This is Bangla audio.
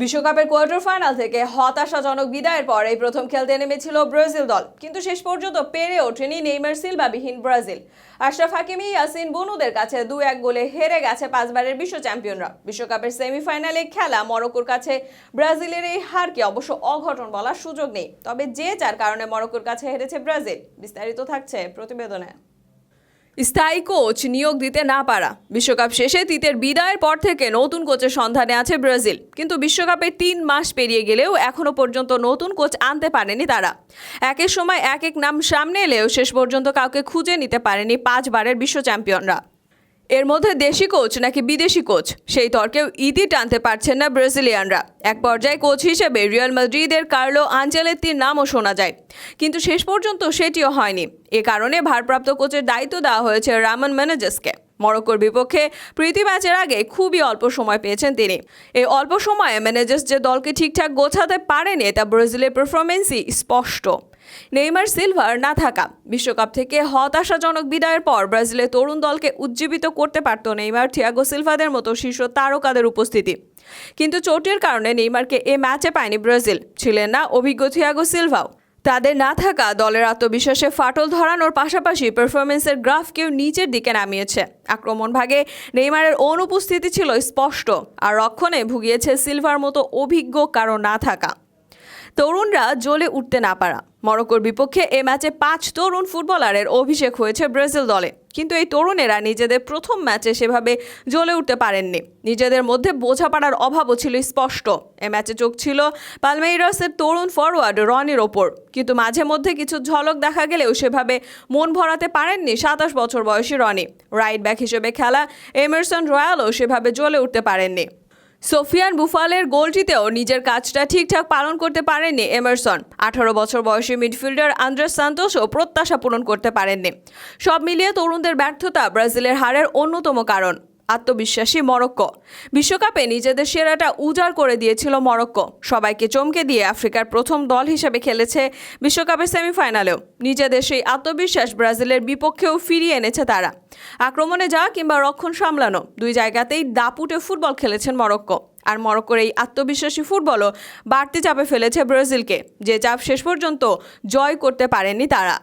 বিশ্বকাপের কোয়ার্টার ফাইনাল থেকে হতাশাজনক বিদায়ের পর এই প্রথম খেলতে নেমেছিল ব্রাজিল দল। কিন্তু শেষ পর্যন্ত পেরে ওঠেনি নেইমার সিলভাবিহীন ব্রাজিল। আশরাফ হাকিমি ইয়াসিন বনুদের কাছে দু এক গোলে হেরে গেছে পাঁচবারের বিশ্ব চ্যাম্পিয়নরা। বিশ্বকাপের সেমিফাইনালে খেলা মরক্কোর কাছে ব্রাজিলের এই হারকে অবশ্য অঘটন বলার সুযোগ নেই। তবে যে যার কারণে মরক্কোর কাছে হেরেছে ব্রাজিল, বিস্তারিত থাকছে প্রতিবেদনে। স্থায়ী কোচ নিয়োগ দিতে না পারা। বিশ্বকাপ শেষে তিতের বিদায়ের পর থেকে নতুন কোচের সন্ধানে আছে ব্রাজিল। কিন্তু বিশ্বকাপে তিন মাস পেরিয়ে গেলেও এখনও পর্যন্ত নতুন কোচ আনতে পারেনি তারা। একের সময় এক এক নাম সামনে এলেও শেষ পর্যন্ত কাউকে খুঁজে নিতে পারেনি পাঁচবারের বিশ্ব চ্যাম্পিয়নরা। এর মধ্যে দেশি কোচ নাকি বিদেশি কোচ? সেই তর্কেও ইতি টানতে পারছেন না ব্রাজিলিয়ানরা। এক পর্যায়ে কোচ হিসেবে রিয়াল মাদ্রিদের কার্লো আঞ্চেলেত্তির নামও শোনা যায়। কিন্তু শেষ পর্যন্ত সেটিও হয়নি। এ কারণে ভারপ্রাপ্ত কোচের দায়িত্ব দেওয়া হয়েছে রামন ম্যানেজাসকে মরক্কোর বিপক্ষে প্রীতি ম্যাচের আগে খুবই অল্প সময় পেয়েছেন তিনি। এই অল্প সময়ে ম্যানেজার্স যে দলকে ঠিকঠাক গোছাতে পারেনি, তা ব্রাজিলের পারফরমেন্সই স্পষ্ট। নেইমার সিলভার না থাকা। বিশ্বকাপ থেকে হতাশাজনক বিদায়ের পর ব্রাজিলের তরুণ দলকে উজ্জীবিত করতে পারত নেইমার, থিয়াগো সিলভাদের মতো শীর্ষ তারকাদের উপস্থিতি। কিন্তু চোটের কারণে নেইমারকে এ ম্যাচে পায়নি ব্রাজিল। ছিলেন না অভিজ্ঞ থিয়াগো সিলভাও। তাদের না থাকা দলের আত্মবিশ্বাসে ফাটল ধরানোর পাশাপাশি পারফরমেন্সের গ্রাফকেও নিচের দিকে নামিয়েছে। আক্রমণ ভাগে নেইমারের অনুপস্থিতি ছিল স্পষ্ট, আর রক্ষণে ভুগিয়েছে সিলভার মতো অভিজ্ঞ কারও না থাকা। তরুণরা জ্বলে উঠতে না পারা। মরক্কোর বিপক্ষে এ ম্যাচে পাঁচ তরুণ ফুটবলারের অভিষেক হয়েছে ব্রাজিল দলে। কিন্তু এই তরুণেরা নিজেদের প্রথম ম্যাচে সেভাবে জ্বলে উঠতে পারেননি। নিজেদের মধ্যে বোঝাপড়ার অভাবও ছিল স্পষ্ট। এ ম্যাচে চোখ ছিল পালমেইরাসের তরুণ ফরওয়ার্ড রনির ওপর। কিন্তু মাঝে মধ্যে কিছু ঝলক দেখা গেলেও সেভাবে মন ভরাতে পারেননি সাতাশ বছর বয়সী রনি। রাইট ব্যাক হিসেবে খেলা এমারসন রয়্যালও সেভাবে জ্বলে উঠতে পারেননি। সোফিয়ান বুফালের গোলটিতেও নিজের কাজটা ঠিকঠাক পালন করতে পারেননি এমারসন। আঠারো বছর বয়সী মিডফিল্ডার আন্দ্রেস সান্তোসও প্রত্যাশা পূরণ করতে পারেননি। সব মিলিয়ে তরুণদের ব্যর্থতা ব্রাজিলের হারের অন্যতম কারণ। আত্মবিশ্বাসী মরক্কো। বিশ্বকাপে নিজেদের সেরাটা উজাড় করে দিয়েছিল মরক্কো। সবাইকে চমকে দিয়ে আফ্রিকার প্রথম দল হিসেবে খেলেছে বিশ্বকাপের সেমিফাইনালেও। নিজেদের সেই আত্মবিশ্বাস ব্রাজিলের বিপক্ষেও ফিরিয়ে এনেছে তারা। আক্রমণে যা কিংবা রক্ষণ সামলানো, দুই জায়গাতেই দাপুটে ফুটবল খেলেছেন মরক্কো। আর মরক্কোর এই আত্মবিশ্বাসী ফুটবলও বাড়তি চাপে ফেলেছে ব্রাজিলকে, যে চাপ শেষ পর্যন্ত জয় করতে পারেনি তারা।